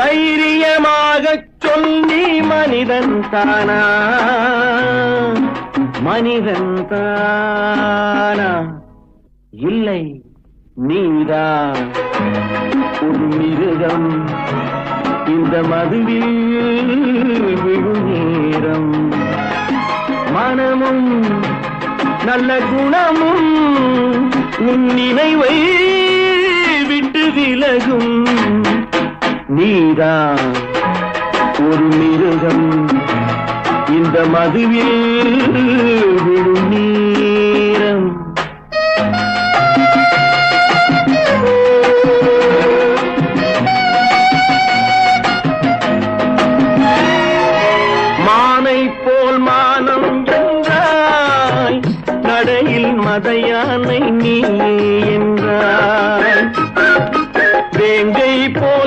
தைரியமாக சொல்லி மனிதன் தானா? மனிதன் தானா? இல்லை நீதான் ஒரு மிருகம் இந்த மதுவில் விழுநேரம் மனமும் நல்ல குணமும் உன் நினைவை விட்டு விலகும் நீதான் ஒரு மிருகம். இந்த மதுவில் விடும் நீரம். மானை போல் மானம் என்றாய் நடையில் மதையானை நீ என்றாய். வேங்க